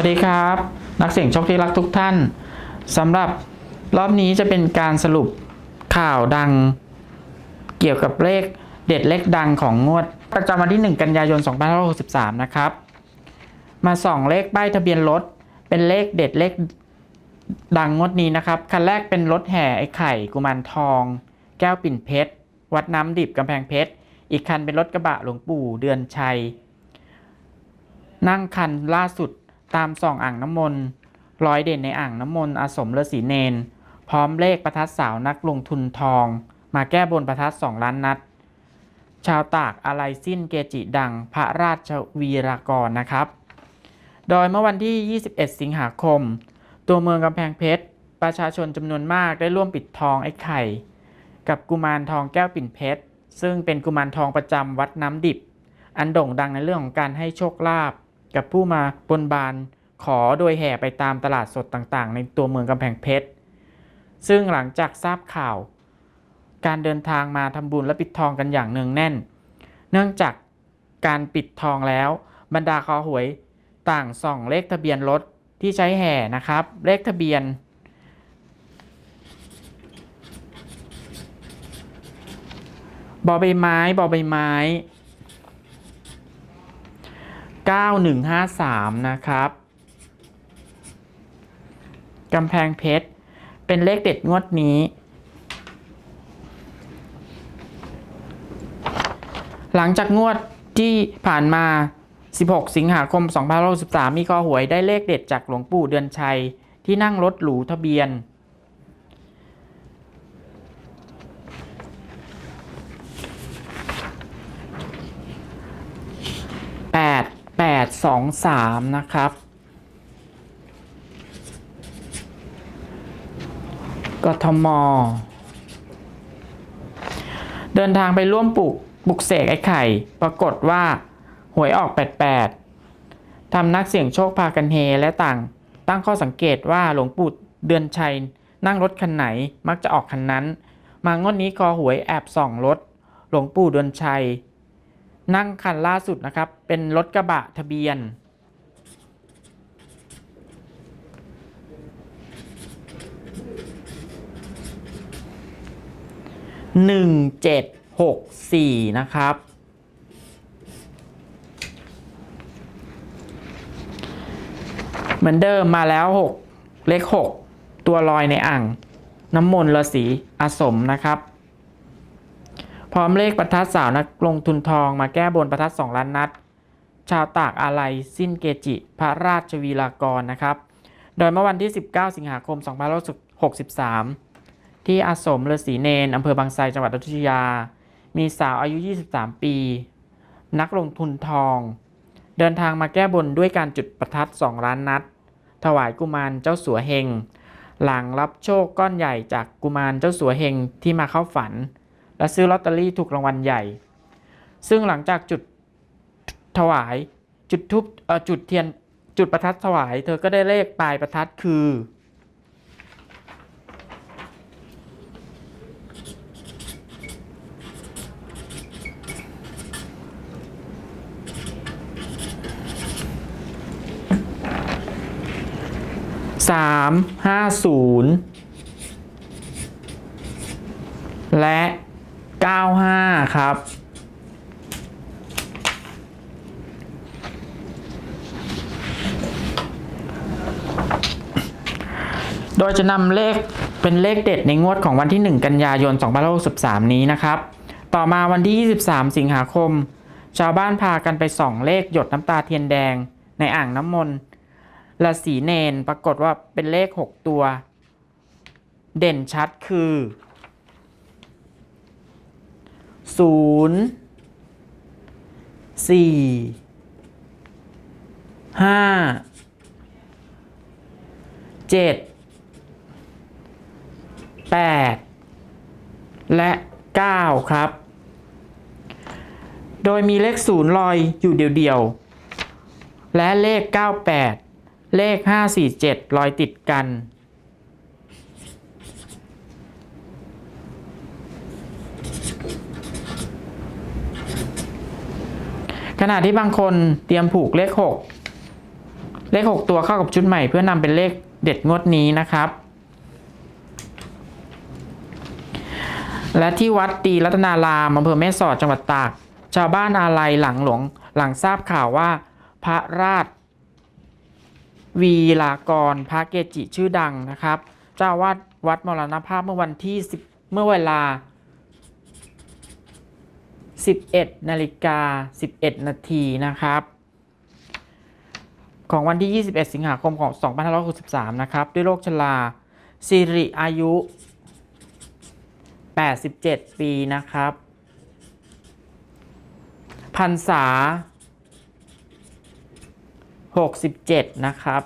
วัสดีครับ นักเสี่ยงโชคที่รักทุกท่านสำหรับรอบนี้จะเป็นการสรุปข่าวดัง เกี่ยวกับเลขเด็ดเลขดังของงวด ประจำวันที่ 1 กันยายน 2563 นะครับ มาส่องเลขป้ายทะเบียนรถเป็นเลขเด็ดเลขดังงวดนี้นะครับคันแรกเป็นรถแห่ไอ้ไข่กุมารทอง แก้วปิ่นเพชร วัดน้ำดิบกำแพงเพชร อีกคันเป็นรถกระบะหลวงปู่เดือนชัย นั่งคันล่าสุด ตามส่องอ่างน้ำมนต์ร้อยเด่นในอ่างน้ำมนต์อาสมฤาษีเนน พร้อมเลขประทัดสาวนักลงทุนทอง มาแก้บนประทัดสองล้านนัด ชาวตากอะไรสิ้นเกจิดังพระราชวีรากรนะครับ โดยเมื่อวันที่ 21 สิงหาคม ตัวเมืองกำแพงเพชร ประชาชนจำนวนมากได้ร่วมปิดทองไอ้ไข่ กับกุมารทองแก้วปิ่นเพชร ซึ่งเป็นกุมารทองประจำวัดน้ำดิบ อันโด่งดังในเรื่องของการให้โชคลาภ กับผู้มาบนบานขอโดยแห่ไปตามตลาดสดต่างๆ ในตัวเมืองกำแพงเพชร ซึ่งหลังจากทราบข่าว การเดินทางมาทำบุญและปิดทองกันอย่างเนืองแน่น เนื่องจากการปิดทองแล้ว บรรดาคอหวยต่างส่องเลขทะเบียนรถที่ใช้แห่นะครับ เลขทะเบียน บอใบไม้ บอใบไม้ 9153 นะครับกำแพงเพชร เป็นเลขเด็ดงวดนี้ หลังจากงวดที่ผ่านมา 16 สิงหาคม 2563 มีคอหวยได้เลขเด็ดจากหลวงปู่เดือนชัย ที่นั่งรถหรูทะเบียน8 8 2 3 นะครับ กทม เดินทางไปร่วมปลูกปลุกเสกไอ้ไข่ ปรากฏว่า หวยออก 88 ทำนักเสี่ยงโชคพากันเฮและต่าง ตั้งข้อสังเกตว่าหลวงปู่เดือนชัย นั่งรถคันไหนมักจะออกคันนั้น มางวดนี้คอหวยแอบส่องรถ หลวงปู่เดือนชัย นั่งคันล่าสุดนะครับ เป็นรถกระบะทะเบียน หนึ่งเจ็ดหกสี่นะครับ เหมือนเดิมมาแล้วหกเลขหกตัวลอยในอ่าง น้ำมนต์ฤาษีอาสมนะครับ พร้อมเลขประทัดสาวนักลงทุนทองมาแก้บนประทัดสองล้านนัด ชาวตากอาลัยสิ้นเกจิ พระราชวีรากรนะครับ โดยเมื่อวันที่ 19 สิงหาคม 2563 ที่อาสมฤาษีเนนอำเภอบางไทรจังหวัดอยุธยา มีสาวอายุ 23 ปี นักลงทุนทอง เดินทางมาแก้บนด้วยการจุดประทัด 2 ล้านนัด ถวายกุมารเจ้าสัวเฮงหลังรับโชคก้อนใหญ่จากกุมารเจ้าสัวเฮงที่มาเข้าฝัน และซื้อลอตเตอรี่ถูกรางวัลใหญ่ ซึ่งหลังจากจุดถวายจุดทุบจุดเทียนจุดประทัดถวาย เธอก็ได้เลขปลายประทัดคือ สามห้าศูนย์และ เก้าห้าครับ โดยจะนำเลขเป็นเลขเด็ดในงวดของวันที่ 1 กันยายน 2563 นี้นะครับ ต่อมาวันที่ 23 สิงหาคม ชาวบ้านพากันไปส่องเลขหยดน้ำตาเทียนแดงในอ่างน้ำมนต์ราศีเนนปรากฏว่าเป็นเลข 6 ตัว เด่นชัดคือ 0 4 5 7 8และ9ครับ โดยมีเลข0ลอยอยู่เดียวๆ และเลข 98 เลข 547 ลอยติดกัน ขณะที่บางคนเตรียมผูกเลข 6 เลข 6 ตัวเข้ากับชุดใหม่เพื่อนำเป็นเลขเด็ดงวดนี้นะครับ และที่วัดตีรัตนารามอำเภอแม่สอดจังหวัดตาก ชาวบ้านอาลัยหลังหลวงหลังทราบข่าวว่า พระราช วีลากร พระเกจิชื่อดังนะครับ เจ้าวาดวัดมรณภาพเมื่อวันที่ 10 เมื่อเวลา 11 นาฬิกา 11 นาทีนะครับ ของวันที่ 21 สิงหาคมของ 2563 นะครับ ด้วยโรคชราสิริอายุ 87 ปีนะครับพรรษา 67 นะครับ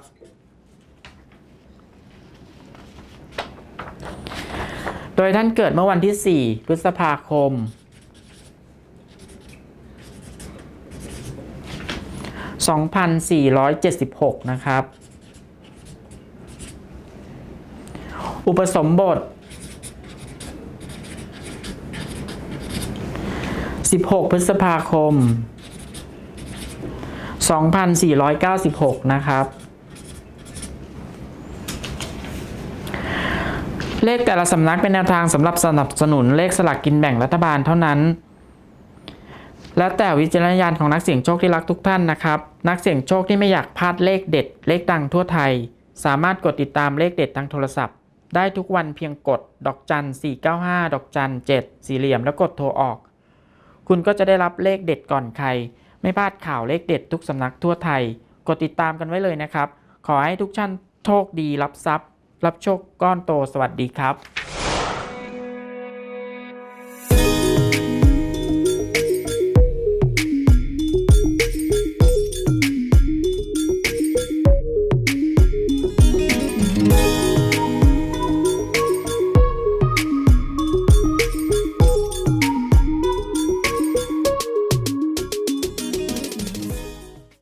โดยท่านเกิดเมื่อวันที่ 4 พฤษภาคม 2476 นะครับ อุปสมบท 16 พฤษภาคม 2496 นะครับ เลขแต่ละสำนักเป็นแนวทางสำหรับสนับสนุนเลขสลักกินแบ่งรัฐบาลเท่านั้น แล้วแต่วิจารณญาณของนักเสี่ยงโชคที่รักทุกท่านนะครับ นักเสี่ยงโชคที่ไม่อยากพลาดเลขเด็ด เลขดังทั่วไทย สามารถกดติดตามเลขเด็ดทางโทรศัพท์ ได้ทุกวันเพียงกด ดอกจัน 495 ดอกจัน 7 สี่เหลี่ยมแล้วกดโทรออก คุณก็จะได้รับเลขเด็ดก่อนใคร ไม่พลาดข่าวเลขเด็ดทุกสำนักทั่วไทย กดติดตามกันไว้เลยนะครับ ขอให้ทุกท่านโชคดีรับทรัพย์ รับโชคก้อนโตสวัสดีครับ